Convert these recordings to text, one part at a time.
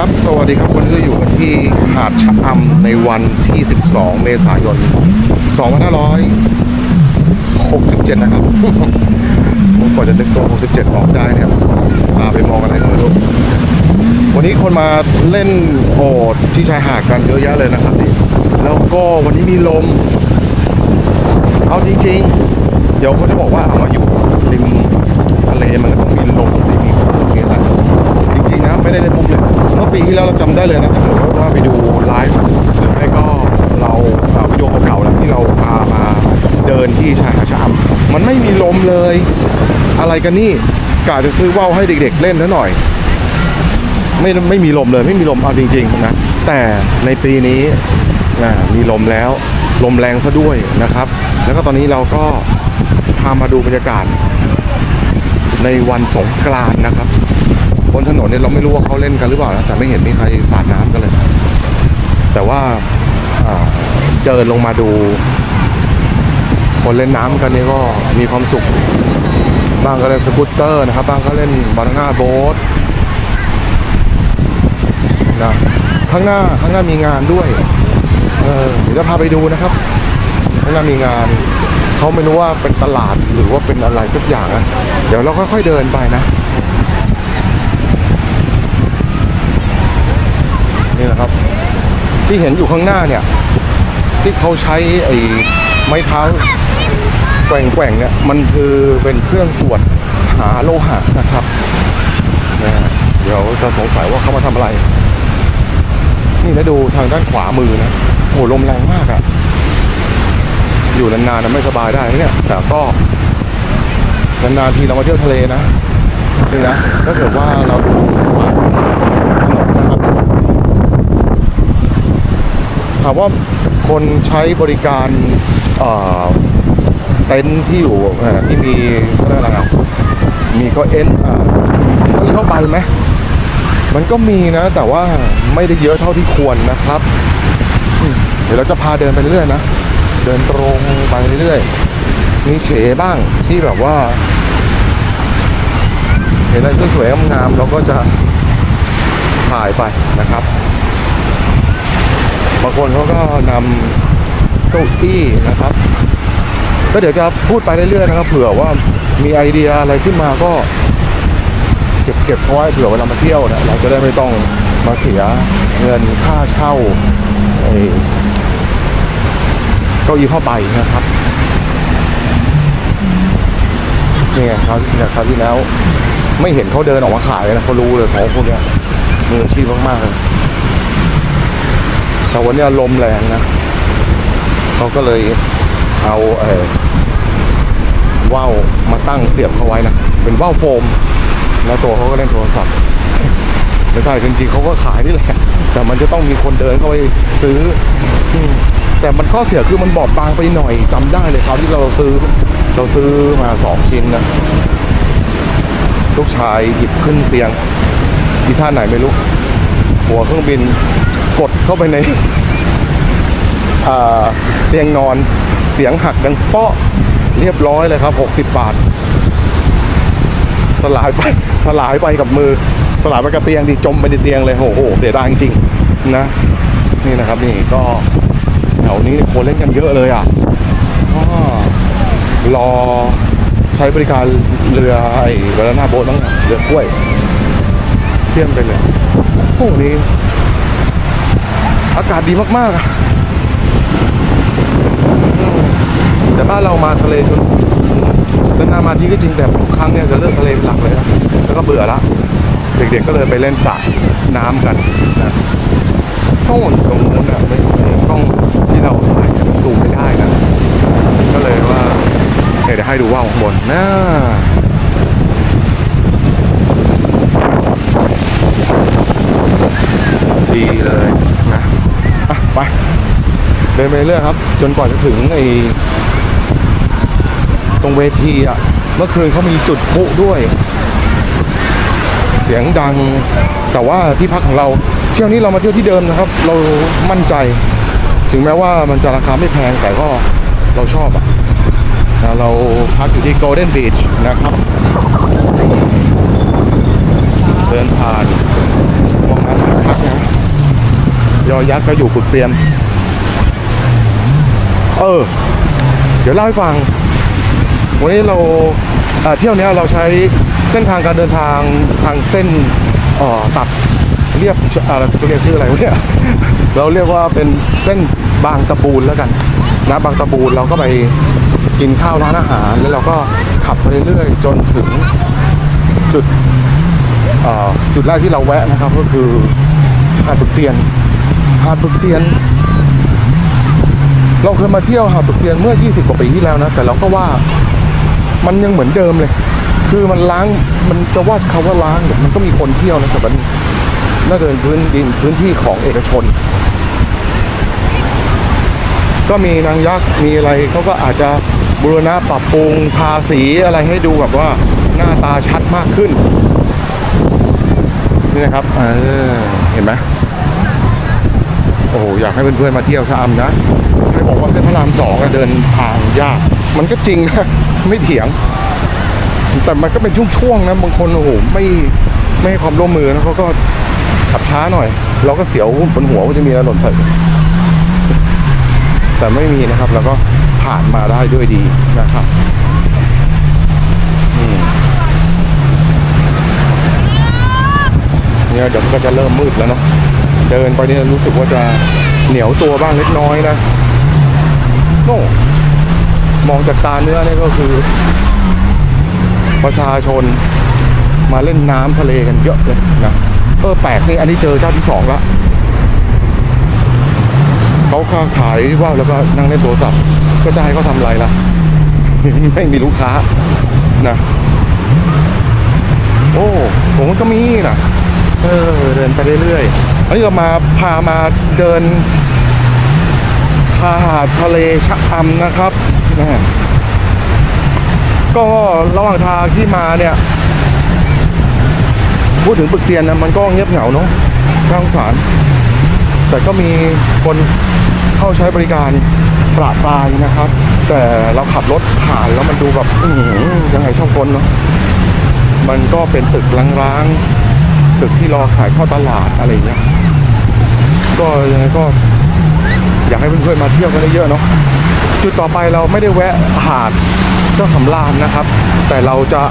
ครับสวัสดีครับวันนี้เราอยู่กันที่หาดชะอำในวันที่ 12 เมษายน 2567 นะครับผมกว่าจะนึกตัว 67 ออกได้เนี่ยพาไปมองอะไรก็ไม่รู้วันนี้คนมาเล่นโอดที่ชายหาดกันเยอะแยะเลยนะครับนี่แล้วก็วันนี้มีลม เอาจริง ๆ เดี๋ยวเขาจะบอกว่าเอามาอยู่ริมทะเลมันก็ต้องมีลมสิม ไม่ได้เล่นมุกเลยเมื่อปีที่แล้วเราจำได้เลยนะถ้าเกิดว่าไปดูไลฟ์หรือไม่ก็เราอ่าวิดีโอเก่าๆแล้วที่เราพามาเดินที่ชายหาดชะอำมันไม่มีลมเลย อะไรกันนี่กะจะซื้อว่าวให้เด็ก ๆ เล่นซะหน่อย ไม่ไม่มีลมเลยไม่มีลมเอาจริงๆนะแต่ในปีนี้นะมีลมแล้วลมแรงซะด้วยนะครับ แล้วก็ตอนนี้เราก็พามาดูบรรยากาศในวันสงกรานต์นะครับ บนถนนเนี่ยเราไม่รู้ว่าเขาเล่นกันหรือเปล่านะแต่ไม่เห็นมีใครสาดน้ำกันเลย แต่ว่าเดินลงมาดู คนเล่นน้ำกันนี่ก็มีความสุข บ้างก็เล่นสกูตเตอร์นะครับ บ้างก็เล่นบานาน่าโบ๊ทนะข้างหน้าข้างหน้ามีงานด้วย เออเดี๋ยวจะพาไปดูนะครับ ข้างหน้ามีงานเขาไม่รู้ว่าเป็นตลาดหรือว่าเป็นอะไรสักอย่างนะเดี๋ยวเราค่อยๆเดินไปนะ นี่แหละครับ ที่เห็นอยู่ข้างหน้าเนี่ย ที่เขาใช้ไอ้ไม้เท้าแกว่งๆเนี่ยมันคือเป็นเครื่องตรวจหาโลหะนะครับนะเดี๋ยวจะสงสัยว่าเขามาทำอะไร นี่นะดูทางด้านขวามือนะโอ้โหลมแรงมากอะอยู่นานๆนะไม่สบายได้เนี่ยแต่ก็นานๆทีเรามาเที่ยวทะเลนะนี่นะถ้าเกิดว่าเราดูฝั่งถนนนะครับถามว่าคนใช้บริการเต็นท์ที่อยู่ที่มีเขาเรียกอะไรอะมีก็เอ็นเขาเรียกเข้าไปไหมมันก็มีนะ แต่ว่าไม่ได้เยอะเท่าที่ควรนะครับ เดี๋ยวเราจะพาเดินไปเรื่อยนะ เดินตรงไปเรื่อยมีเฉบ้างที่แบบว่า เห็นอะไรสวยๆงามๆเราก็จะถ่ายไปนะครับางคนเขาก็นำเก้าอี้นะครับ ก็เดี๋ยวจะพูดไปเรื่อยๆนะครับ เผื่อว่ามีไอเดียอะไรขึ้นมาก็ เก็บเก็บเอาไว้เผื่อเวลามาเที่ยวเนี่ยเราจะได้ไม่ต้องมาเสียเงินค่าเช่าเก้าอี้ผ้าใบนะครับนี่ไงครับเนี่ยคราวที่แล้ว ไม่เห็นเขาเดินออกมาขายเลยนะเขารู้เลยของพวกเนี้ยมืออาชีพมากๆเลย แต่วันนี้ลมแรงนะเขาก็เลยเอาเออว่าวมาตั้งเสียบเขาไว้นะ เป็นว่าวโฟม แล้วตัวเขาก็เล่นโทรศัพท์ไม่ใช่จริงๆเขาก็ขายนี่แหละ แต่มันจะต้องมีคนเดินเข้าไปซื้อ แต่มันข้อเสียคือมันบอบบางไปหน่อยจำได้เลยครับที่เราซื้อ เราซื้อมาสองชิ้นนะลูกชายหยิบขึ้นเตียงที่ท่าไหนไม่รู้ หัวเครื่องบิน กดเข้าไปในเตียงนอนเสียงหักดังเปาะเรียบร้อยเลยครับ 60 บาท สลายไปสลายไปกับมือ สลายไปกับเตียงดิจมไปในเตียงเลยโอ้โหเสียดายจริงนะ นี่นะครับนี่ก็แถวนี้คนเล่นกันเยอะเลยอะรอใช้บริการเรือไอ้เรือหน้าโบ๊ทบ้างเรือกล้วยเที่ยมไปเลยโอ้โหนี่ อากาศดีมากๆอะแต่บ้านเรามาทะเลจนนานๆมาที่ก็จริงแต่ทุกครั้งเนี่ยจะเลือกทะเลเป็นหลักเลยนะแล้วก็เบื่อละเด็กๆก็เลยไปเล่นสระน้ำกันนะกล้องตรงนู้นนะไม่ไม่กล้องที่เราถ่ายเนี่ยมันซูมไม่ได้นะก็เลยว่าเนี่ยเดี๋ยวให้ดูว่าวข้างบนนะดีเลยนะอะ ไปเดินไปเรื่อยครับ จนกว่าจะถึงไอ้ตรงเวทีอะ เมื่อคืนเขามีจุดพุด้วย เสียงดัง แต่ว่าที่พักของเรา เที่ยวนี้เรามาเที่ยวที่เดิมนะครับ เรามั่นใจ ถึงแม้ว่ามันจะราคาไม่แพงแต่ก็เราชอบอะนะเราพักอยู่ที่ Golden Beach นะครับ เดินผ่านมองน้ำพัก ยอยักษ์ก็อยู่กุดเตียน เออ เดี๋ยวเล่าให้ฟัง วันนี้เราเที่ยวเนี้ยเราใช้เส้นทางการเดินทางทางเส้นออตัดเรียบอะไรเรียกชื่ออะไรวะเนี่ยเราเรียกว่าเป็นเส้นบางตะปูนแล้วกันนะบางตะปูนเราก็ไปกินข้าวร้านอาหาร แล้วเราก็ขับไปเรื่อยๆจนถึงจุดจุดแรกที่เราแวะนะครับ ก็คือหาดปึกเตียน หาดปึกเตียน เราเคยมาเที่ยวหาดปึกเตียนเมื่อ 20 กว่าปีที่แล้วนะ แต่เราก็ว่ามันยังเหมือนเดิมเลย คือมันล้างมันจะว่าคาว่าล้างเนี่ยมันก็มีคนเที่ยวนะแต่มันน่าจะเป็นพื้นดินพื้นที่ของเอกชน ก็มีนางยักษ์มีอะไรเขาก็อาจจะบูรณะปรับปรุงทาสีอะไรให้ดูแบบว่าหน้าตาชัดมากขึ้นนี่นะครับเเห็นไหม โอ้โหอยากให้เพื่อนๆมาเที่ยวชะอำนะใครบอกว่าเส้นพระรามสองเดินทางยาก มันก็จริงนะ ไม่เถียง แต่มันก็เป็นช่วงๆนะบางคนโอ้โหไม่ไม่ให้ความร่วมมือนะเขาก็ขับช้าหน่อย เราก็เสียวบนหัวว่าจะมีอะไรหล่นใส่แต่ไม่มีนะครับแล้วก็ผ่านมาได้ด้วยดีนะครับเนี่ยเดี๋ยวมันก็จะเริ่มมืดแล้วเนาะ เดินไปเนี่ยรู้สึกว่าจะเหนียวตัวบ้างเล็กน้อยนะโน่มองจากตาเนื้อเนี่ยก็คือ ประชาชนมาเล่นน้ำทะเลกันเยอะเลยนะเออแปลกนี่อันนี้เจอเจ้าที่สองละเขาค้าขายว่าวแล้วก็นั่งเล่นโทรศัพท์ ก็จะให้เขาทำอะไรล่ะ ไม่มีลูกค้านะ โอ้ผมก็มีนะเออเดินไปเรื่อยๆ อันนี้เรามาพามาเดินชายหาดทะเลชะอำนะครับนะก็ระหว่างทางที่มาเนี่ย พูดถึงปึกเตียนนะมันก็เงียบเหงาเนาะน่าสงสาร แต่ก็มีคนเข้าใช้บริการปราปรายนะครับ แต่เราขับรถผ่านแล้วมันดูแบบยังไงช่องคนเนาะมันก็เป็นตึกร้างๆตึกที่รอขายเข้าตลาดอะไรเงี้ย ก็ยังไงก็อยากให้เพื่อนๆมาเที่ยวกันเยอะๆเนาะจุดต่อไปเราไม่ได้แวะหาดเจ้าสำราญนะครับ แต่เราจะ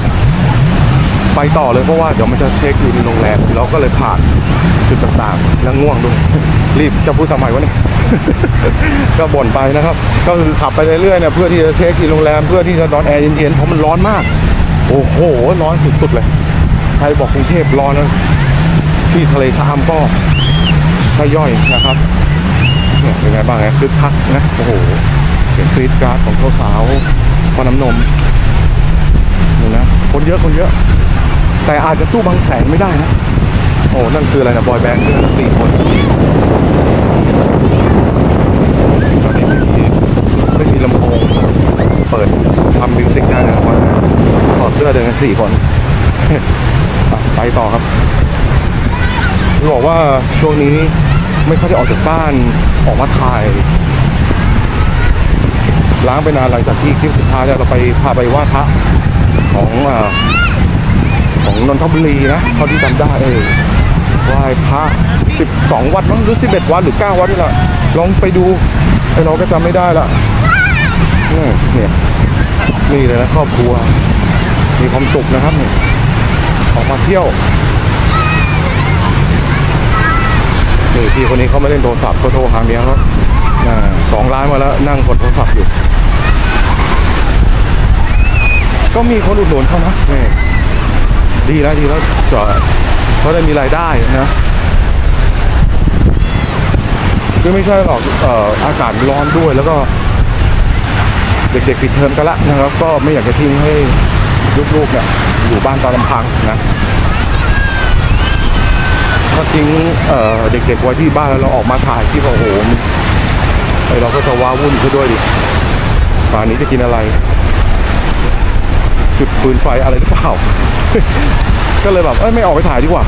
ไปต่อเลยเพราะว่าเดี๋ยวมันจะเช็คอินโรงแรมเราก็เลยผ่านจุดต่างๆ แล้วง่วงด้วยรีบจะพูดทำไมวะเนี่ยก็บ่นไปนะครับ ก็คือขับไปเรื่อยๆเนี่ยเพื่อที่จะเช็คอินโรงแรมเพื่อที่จะนอนแอร์เย็นๆเพราะมันร้อนมาก โอ้โหร้อนสุดๆเลยใครบอกกรุงเทพร้อนนะที่ทะเลชะอำก็ ใช่ย่อยนะครับเนี่ยเป็นไงบ้างฮะคึกคักนะโอ้โหเสียงกรีดกราดของเจ้าสาวๆพอน้ำนมนี่นะคนเยอะคนเยอะ แต่อาจจะสู้บางแสนไม่ได้นะโอ้นั่นคืออะไรนะบอยแบนด์ใช่ไหมสี่คนตอนนี้ไม่มีไม่มีลำโพงเปิดทำมิวสิกได้นะบอยแบนด์ถอดเสื้อเดินกันสี่คนไปต่อครับบอกว่าช่วงนี้ ไม่ค่อยได้ออกจากบ้านออกมาถ่ายล้างไปนานหลังจากที่คลิปสุดท้ายเราไปพาไปไหว่าพระของอของนนทบุรีนะเท่าที่จำได้เออไหว้พระ12วัดมั้งหรือ11วัดหรือ9วัดนี่แหละลองไปดูไอ้เราก็จำไม่ได้ละนี่เนี่ยนี่เลยนะครอบครัว มีความสุขนะครับเนี่ยออกมาเที่ยว นี่พี่คนนี้เขาไม่เล่นโทรศัพท์เขาโทรหาเมียเขาสองร้านมาแล้วนั่งกดโทรศัพท์อยู่ ก็มีคนอุดหนุนเขานะนี่ดีแล้วดีแล้วจะเขาได้มีรายได้นะคือไม่ใช่หรอกเอ่ออากาศร้อนด้วยแล้วก็ เด็กๆปิดเทอมกันละนะครับ ก็ไม่อยากจะทิ้งให้ลูกๆเนี่ยอยู่บ้านตามลำพังนะ ถ้าทิ้งเด็กๆไว้ที่บ้านแล้วเราออกมาถ่ายที่โอ้โหมันไอเราก็จะว้าวุ่นซะด้วยดิป่านนี้จะกินอะไร จุดฟืนไฟอะไรหรือเปล่า ก็เลยแบบเอ้ยไม่ออกไปถ่ายดีกว่า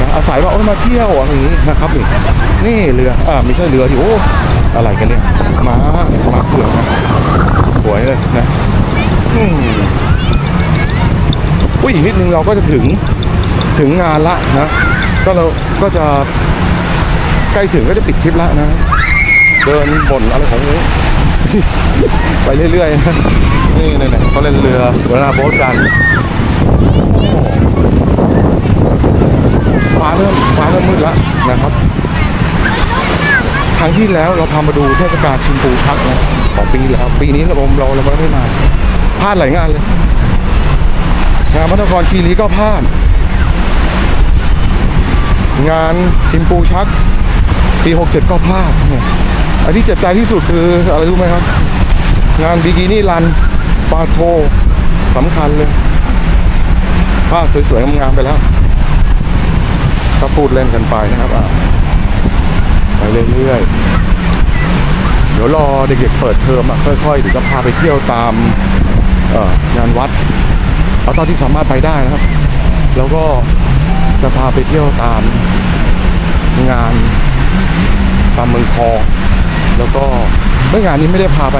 นะอาศัยว่าเอ้ยมาเที่ยวอะไรอย่างนี้นะครับนี่นี่เรืออ่าไม่ใช่เรือที่โอ้อะไรกันเนี่ยม้าม้าเผือกนะสวยเลยนะอืมอุ้ยนิดนึงเราก็จะถึงถึงงานละนะ ก็เราก็จะใกล้ถึงก็จะปิดคลิปแล้วนะ เดินบ่นอะไรของนี้ ไปเรื่อยๆนะนี่เนี่ยเขาเล่นเรือเวลาโบ๊ทกันฟ้าเริ่มฟ้าเริ่มมืดแล้วนะครับครั้งที่แล้วเราพามาดูเทศกาลชิมปูชักนะของปีแล้ว ปีนี้เราเราเราไม่ได้มาพลาดหลายงานเลยงานพระนครคีรีก็พลาด งานชิมปูชัก ปี 67 ก็พลาดเนี่ยอันที่เจ็บใจที่สุดคืออะไรรู้ไหมครับ งานบิกินี่รันปาโทสำคัญเลยภาสวยๆงามๆไปแล้วก็พูดเล่นกันไปนะครับอะไปเรื่อยๆ เดี๋ยวรอเด็กๆเปิดเทอมอะค่อยๆเดี๋ยวจะพาไปเที่ยวตามงานวัด เอาตอนที่สามารถไปได้นะครับ แล้วก็ จะพาไปเที่ยวตามงานตามเมืองทอง แล้วก็เมื่องานนี้ไม่ได้พาไป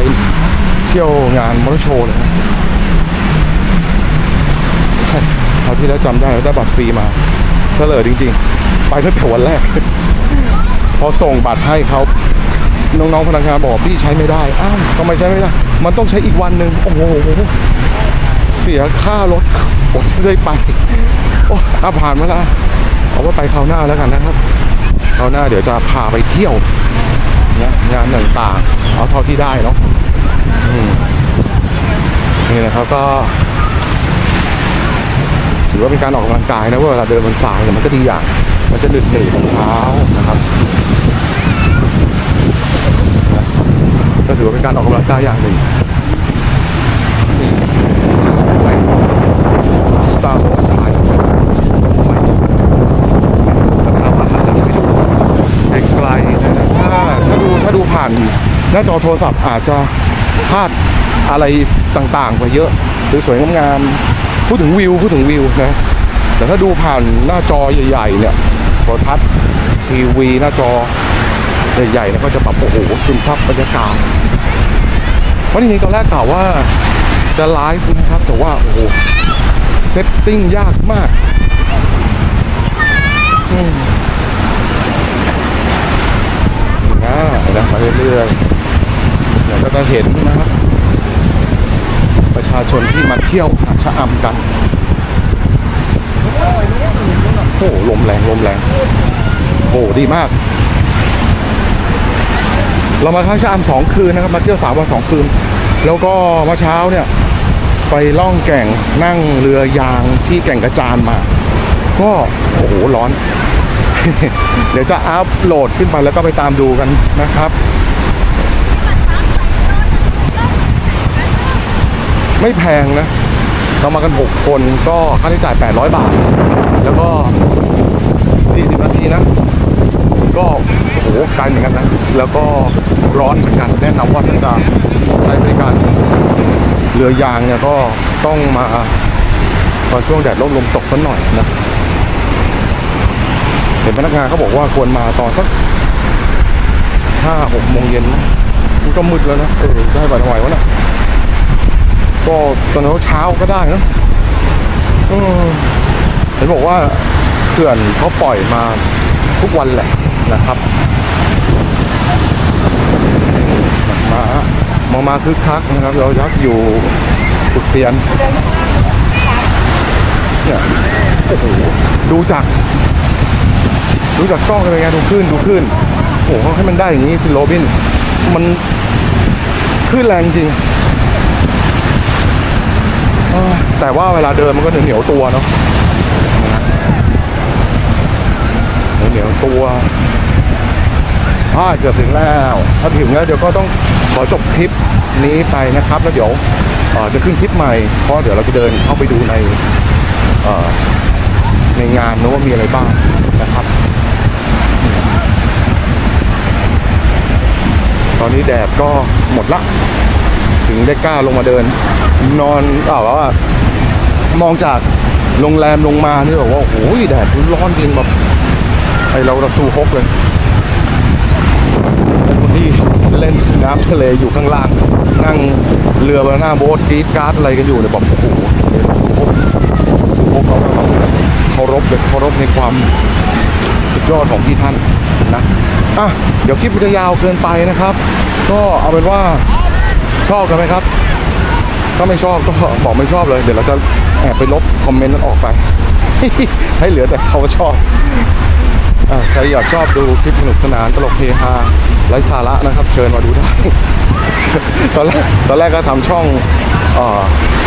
เที่ยวงานมอเตอร์โชว์เลยนะคราวที่แล้วจำได้ได้บัตรฟรีมาเสลอจริง ๆ ไปตั้งแต่วันแรก พอส่งบัตรให้เขาน้องๆพนักงานบอกพี่ใช้ไม่ได้ อ้าวทำไมใช้ไม่ได้ มันต้องใช้อีกวันหนึ่งโอ้โห เสียค่ารถผมจะได้ไป โอ้อาผ่านมาแล้วเอาไว่าไปคราวหน้าแล้วกันนะครับคราวหน้าเดี๋ยวจะพาไปเที่ยวเนี่ยงานต่างๆเอาเท่าที่ได้เนาะนี่นะครับก็ถือว่าเป็นการออกกำลังกายนะเวลาเดินบนทรายเนี่ยมันก็ดีอย่าง มันจะหนึดหนืดของเท้านะครับ ก็ถือว่าเป็นการออกกำลังกายอย่างหนึ่ง ไปสตาร์วอร์ไทยไปเราอาจจะไม่ดูไกลๆนะถ้าถ้าดูถ้าดูผ่านหน้าจอโทรศัพท์อาจจะพลาดอะไรต่างๆไปเยอะสวยๆงามๆพูดถึงวิวพูดถึงวิวนะแต่ถ้าดูผ่านหน้าจอใหญ่ ๆ เนี่ยโทรทัศน์ทีวีหน้าจอใหญ่ๆเนี่ยก็จะแบบโอ้โหซึมซับบรรยากาศเพราะจริงๆตอนแรกกล่าวว่าจะไลฟ์นะครับแต่ว่าโอ้โหเซตติ้งยากมาก อืมง่ายนะมา เรื่อยๆเดี๋ยวก็จะเห็นนะครับ ประชาชนที่มาเที่ยวหาดชะอำกัน โอ้โหลมแรงลมแรงโอ้ดีมาก เรามาค้างชะอำสองคืนนะครับ มาเที่ยวสามวันสองคืน แล้วก็เมื่อเช้าเนี่ย ไปล่องแก่งนั่งเรือยางที่แก่งกระจานมา ก็โอ้โหร้อน เดี๋ยวจะอัพโหลดขึ้นไปแล้วก็ไปตามดูกันนะครับ ไม่แพงนะ เรามากัน 6 คนก็ค่าใช้จ่าย 800 บาท แล้วก็ 40 นาทีนะ ก็โอ้โหไกลเหมือนกันนะ แล้วก็ร้อนเหมือนกัน แนะนำว่าถ้าจะใช้บริการเรือยางเนี่ยก็ต้องมาตอนช่วงแดดร่มลมตกสักหน่อยนะ เห็นพนักงานเขาบอกว่าควรมาตอนสักห้าหกโมงเย็นนะมันก็มืดแล้วนะ เออจะให้ไปทำไมวะน่ะ ก็ตอนเช้าก็ได้นะเห็นบอกว่าเขื่อนเขาปล่อยมาทุกวันแหละนะครับมามามาคึกคักนะครับ เรายักอยู่ฝึกเตียนเนี่ยโอ้โหดูจาก ดูจากกล้องเป็นไงดูขึ้นดูขึ้นโอ้โหเขาให้มันได้อย่างนี้สิโรบิน มันขึ้นแรงจริง แต่ว่าเวลาเดินมันก็เหนียวตัวเนาะเหนียวตัวอ่าเกือบถึงแล้ว ถ้าถึงแล้วเดี๋ยวก็ต้องขอจบคลิปนี้ไปนะครับ แล้วเดี๋ยวจะขึ้นคลิปใหม่ เพราะเดี๋ยวเราจะเดินเข้าไปดูในในงานนะว่ามีอะไรบ้างนะครับ ตอนนี้แดดก็หมดละ ถึงได้กล้าลงมาเดิน นอนอ้าวว่ามองจากโรงแรมลงมานี่แบบว่าโอ้โหแดดร้อนจริงแบบไอเราเราสู้ฮกเลยคนที่เล่นน้ำทะเลอยู่ข้างล่าง นั่งเรือบนาน่าโบ๊ทกีดการ์ดอะไรกันอยู่เนี่ยบอกโอ้โหสู้ฮกสู้ฮกเราเคารพเลยเคารพในความสุดยอดของพี่ท่านนะอะเดี๋ยวคลิปมันจะยาวเกินไปนะครับ ก็เอาเป็นว่าชอบกันไหมครับ ถ้าไม่ชอบก็บอกไม่ชอบเลย เดี๋ยวเราจะแอบไปลบคอมเมนต์นั้นออกไป ให้เหลือแต่เขาชอบอใครอยากชอบดูคลิปสนุกสนานตลกเฮฮาไร้สาระนะครับ เชิญมาดูได้ ตอนแรกตอนแรกก็ทำช่อง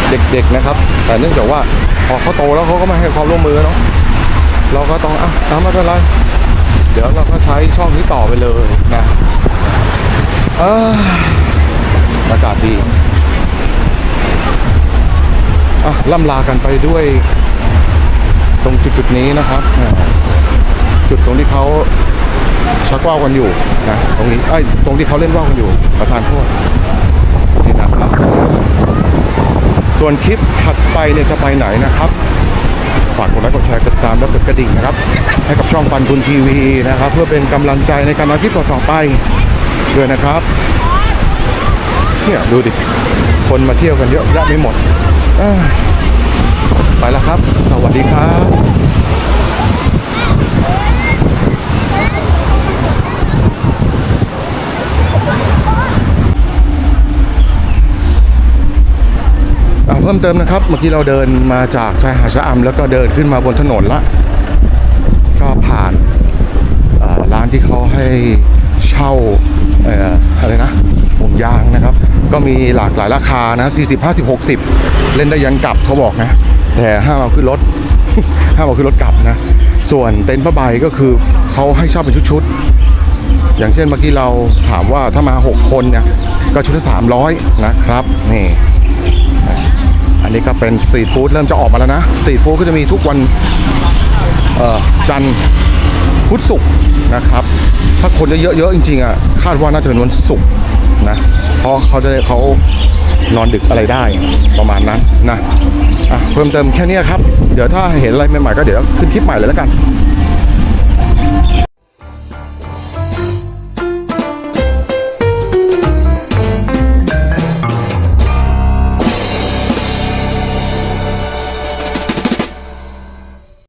เด็กๆนะครับ แต่เนื่องจากว่าพอเขาโตแล้วเขาก็ไม่ให้ความร่วมมือเนาะเราก็ต้องอะตามไม่เป็นไรเดี๋ยวเราก็ใช้ช่องนี้ต่อไปเลยนะอากาศดี ล่ำลากันไปด้วยตรงจุดๆนี้นะครับ จุดตรงที่เขาชักว่าวกันอยู่นะตรงนี้ไอ้ตรงที่เขาเล่นว่าวกันอยู่ประธานโทษนี่นะครับ ส่วนคลิปถัดไปเนี่ยจะไปไหนนะครับฝากกดไลค์กดแชร์กดติดตามและกดกระดิ่งนะครับ ให้กับช่องปันบุญทีวีนะครับ เพื่อเป็นกำลังใจในการทำคลิปต่อไปด้วยนะครับเนี่ยดูดิคนมาเที่ยวกันเยอะแยะไม่หมด ไปแล้วครับ สวัสดีครับอ่าเพิ่มเติมนะครับ เมื่อกี้เราเดินมาจากชายหาดชะอำแล้วก็เดินขึ้นมาบนถนนละ ก็ผ่านร้านที่เขาให้เช่าอออะไรนะ ห่วงยางนะครับ ก็มีหลากหลายราคานะ 40 50 60 เล่นได้ยันกลับเขาบอกนะ แต่ห้ามเอาขึ้นรถห้ามเอาขึ้นรถกลับนะ ส่วนเต็นท์ผ้าใบก็คือเขาให้เช่าเป็นชุดๆ อย่างเช่นเมื่อกี้เราถามว่าถ้ามา 6 คนเนี่ยก็ชุดละ300 นะครับนี่อันนี้ก็เป็นสตรีทฟู้ดเริ่มจะออกมาแล้วนะสตรีทฟู้ดก็จะมีทุกวันจันทร์พุธศุกร์นะครับ ถ้าคนเยอะๆจริงๆอะคาดว่าน่าจะเป็นวันศุกร์ นะเพราะเขาจะได้เขานอนดึกอะไรได้ประมาณนั้นนะะเพิ่มเติมแค่นี้ครับ เดี๋ยวถ้าเห็นอะไรใหม่ๆก็เดี๋ยวขึ้นคลิปใหม่เลยแล้วกัน